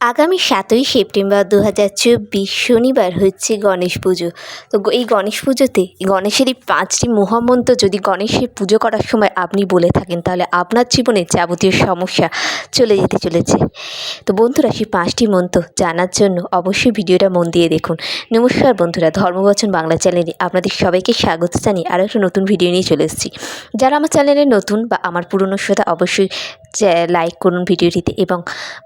আগামী সাতই সেপ্টেম্বর দু হাজার চব্বিশ শনিবার হচ্ছে গণেশ পুজো। তো এই গণেশ পুজোতে গণেশের এই পাঁচটি মহামন্ত্র যদি গণেশের পুজো করার সময় আপনি বলে থাকেন, তাহলে আপনার জীবনে যাবতীয় সমস্যা চলে যেতে চলেছে। তো বন্ধুরা, সেই পাঁচটি মন্ত্র জানার জন্য অবশ্যই ভিডিওটা মন দিয়ে দেখুন। নমস্কার বন্ধুরা, ধর্মবচন বাংলা চ্যানেলে আপনাদের সবাইকে স্বাগত জানিয়ে আরও একটা নতুন ভিডিও নিয়ে চলে এসেছি। যারা আমার চ্যানেলে নতুন বা আমার পুরনো শ্রোতা, অবশ্যই লাইক করুন ভিডিওটিতে এবং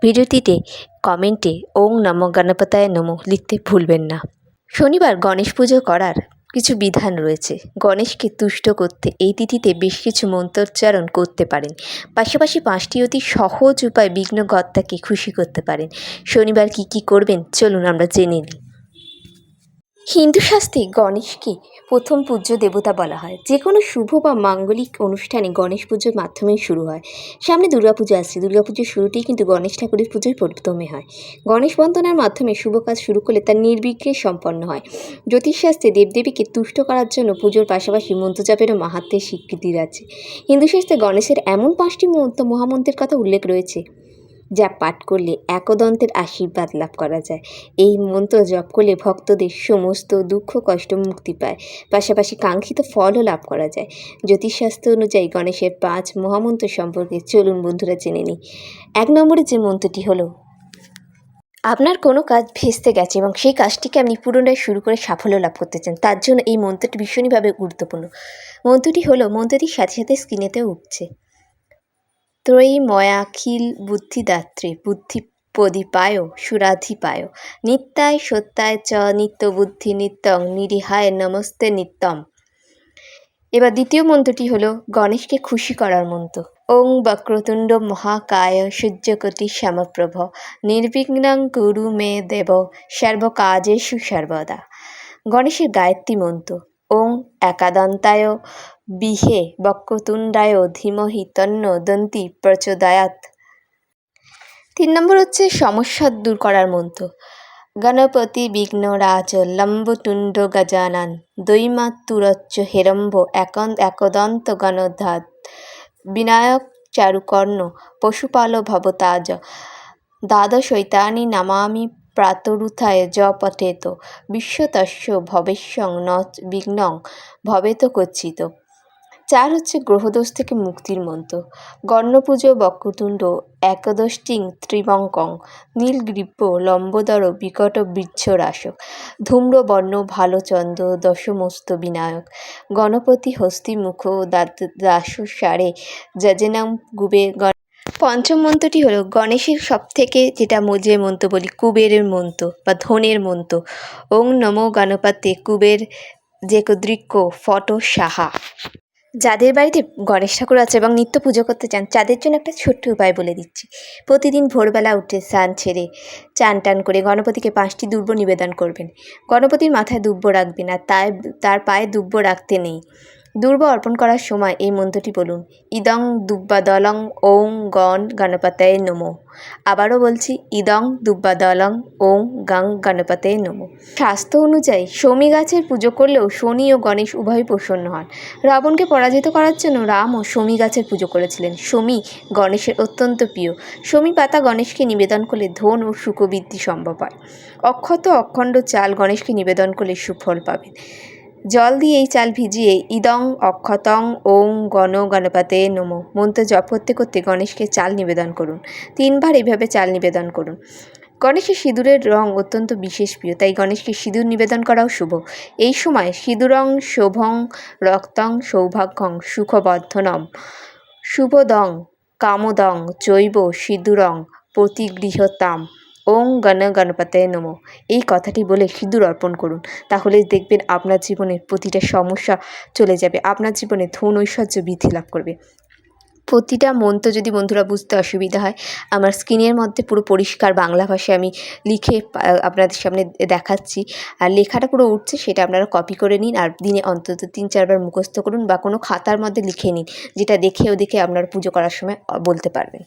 ভিডিওটিতে কমেন্টে ওং নমো গণপতায় নমো লিখতে ভুলবেন না। শনিবার গণেশ পুজো করার কিছু বিধান রয়েছে। গণেশকে তুষ্ট করতে এই তিথিতে বেশ কিছু মন্ত্রোচ্চারণ করতে পারেন। পাশাপাশি পাঁচটি অতি সহজ উপায় বিঘ্নকর্তাকে খুশি করতে পারেন। শনিবার কি কি করবেন? চলুন আমরা জেনে নিই। হিন্দু শাস্ত্রে গণেশকে প্রথম পূজ্য দেবতা বলা হয়। যে কোনো শুভ বা মাঙ্গলিক অনুষ্ঠানে গণেশ পুজোর মাধ্যমেই শুরু হয়। সামনে দুর্গাপুজো আসছে দুর্গাপুজোর শুরুতেই কিন্তু গণেশ ঠাকুরের পুজোয় প্রথমে হয়। গণেশ বন্দনার মাধ্যমে শুভ কাজ শুরু করলে তা নির্বিঘ্নে সম্পন্ন হয়। জ্যোতিষশাস্ত্রে দেবদেবীকে তুষ্ট করার জন্য পুজোর পাশাপাশি মন্ত্রজাপেরও মাহাত্মের স্বীকৃতি আছে হিন্দু শাস্ত্রে গণেশের এমন পাঁচটি মন্ত্র মহামন্ত্রের কথা উল্লেখ রয়েছে। যা পাঠ করলে একদন্তের আশীর্বাদ লাভ করা যায়। এই মন্ত্র জপ করলে ভক্তদের সমস্ত দুঃখ, কষ্ট মুক্তি পায়। পাশাপাশি কাঙ্ক্ষিত ফলও লাভ করা যায়। জ্যোতিষশাস্ত্র অনুযায়ী গণেশের পাঁচ মহামন্ত্র সম্পর্কে চলুন বন্ধুরা জেনে নিই। এক নম্বরে যে মন্ত্রটি হলো, আপনার কোনো কাজ ভেস্তে গেছে এবং সেই কাজটিকে আপনি পুনরায় শুরু করে সাফল্য লাভ করতে চান, তার জন্য এই মন্ত্রটি ভীষণভাবে গুরুত্বপূর্ণ। মন্ত্রটি হলো মন্ত্রটির সাথে সাথে স্ক্রিনেতেও উঠছে। ত্রয়ী ময়াখিল বুদ্ধিদাত্রী বুদ্ধি প্রদীপায় সুরাধিপায়। নিত্যায় সত্যায় চ নিত্যবুদ্ধি নিত্যং নিরিহায় নমস্তে নিত্যম। এবার দ্বিতীয় মন্ত্রটি হলো গণেশকে খুশি করার মন্ত্র। ওং বক্রতুণ্ড মহাকায় সূর্যকটি শ্যামপ্রভ। নির্বিঘ্নং কুরু মে দেব, সর্বকাজেষু সর্বদা। গণেশের গায়ত্রী মন্ত্র। ওং একাদন্তায় বিহে বক্রতুণ্ডায় ধীমহি তন্ন দন্তি প্রচোদয়াত তিন নম্বর হচ্ছে সমস্যা দূর করার মন্ত্র। গণপতি বিঘ্ন রাজ লম্বতুণ্ড গজানান দৈমাতুরচ্চ হেরম্ব একন একদন্ত গণধাত বিনায়ক চারুকর্ণ পশুপাল ভবতাজ দ্বাদশৈতানি নামামি প্রাতরুথায় জ পঠেত বিশ্বতস্য ভবেশ্বং ন বিঘ্নং ভবেত কচ্ছিত। চার হচ্ছে গ্রহদোষ থেকে মুক্তির মন্ত্র। গণ্যপুজো বক্রতুণ্ড একদষ্টিং ত্রিবঙ্কং নীলগ্রীব্য লম্বোদর বিকট বৃক্ষরাসক ধূম্রবর্ণ ভালোচন্দ্র দশমস্ত বিনায়ক গণপতি হস্তিমুখ দাসসারে যজনাম গুবে গণ পঞ্চম মন্ত্রটি হলো, গণেশের সব থেকে যেটা ম- যে মন্ত্র বলি, কুবেরের মন্ত্র বা ধনের মন্ত্র। ওং নমো গণপতে কুবের যে দৃক্ষ ফটো সাহা। যাদের বাড়িতে গণেশ ঠাকুর আছে এবং নিত্য পুজো করতে চান, তাদের জন্য একটা ছোট্ট উপায় বলে দিচ্ছি। প্রতিদিন ভোরবেলা উঠে স্নান ছেড়ে চান টান করে গণপতিকে পাঁচটি দুব্ব নিবেদন করবেন। গণপতির মাথায় দুব্ব রাখবেন আর তার তার পায়ে দুব্ব রাখতে নেই। দুর্ব অর্পণ করার সময় এই মন্ত্রটি বলুন। ইদং দুব্বাদলং ওং গণ গণপতায় নমো। আবারও বলছি, ইদং দুব্বাদলং ওং গং গণপতায় নমো। স্বাস্থ্য অনুযায়ী শমী গাছের পুজো করলেও শনি ও গণেশ উভয়ই প্রসন্ন হন। রাবণকে পরাজিত করার জন্য রাম ও শমী গাছের পুজো করেছিলেন। শমী গণেশের অত্যন্ত প্রিয়। শমী পাতা গণেশকে নিবেদন করলে ধন ও সুখবৃদ্ধি সম্ভব হয়। অক্ষত অখণ্ড চাল গণেশকে নিবেদন করলে সুফল পাবেন। জল দিয়ে এই চাল ভিজিয়ে ইদং অক্ষতং ওং গণ গণপতে নমো। মন্ত্র জপ করতে করতে গণেশকে চাল নিবেদন করুন। তিনবার এইভাবে চাল নিবেদন করুন। গণেশের সিঁদুরের রং অত্যন্ত বিশেষ প্রিয়, তাই গণেশকে সিঁদুর নিবেদন করাও শুভ। এই সময় সিঁদুরং শোভং রক্তং সৌভাগ্যং সুখবর্ধনম শুভদং কামদং জৈব সিঁদুরং প্রতিগৃহতাম। ওং গণ গণপতে নমো। এই কথাটি বলে সিঁদুর অর্পণ করুন। তাহলে দেখবেন আপনার জীবনের প্রতিটা সমস্যা চলে যাবে। আপনার জীবনে ধন ঐশ্বর্য বৃদ্ধি লাভ করবে। প্রতিটা মন্ত্র যদি বন্ধুরা বুঝতে অসুবিধা হয়, আমার স্ক্রিনের মধ্যে পুরো পরিষ্কার বাংলা ভাষায় আমি লিখে আপনাদের সামনে দেখাচ্ছি। আর লেখাটা পুরো উঠছে, সেটা আপনারা কপি করে নিন আর দিনে অন্তত তিন, চারবার মুখস্থ করুন বা কোনো খাতার মধ্যে লিখে নিন, যেটা দেখে ও দেখে আপনারা পুজো করার সময় বলতে পারবেন।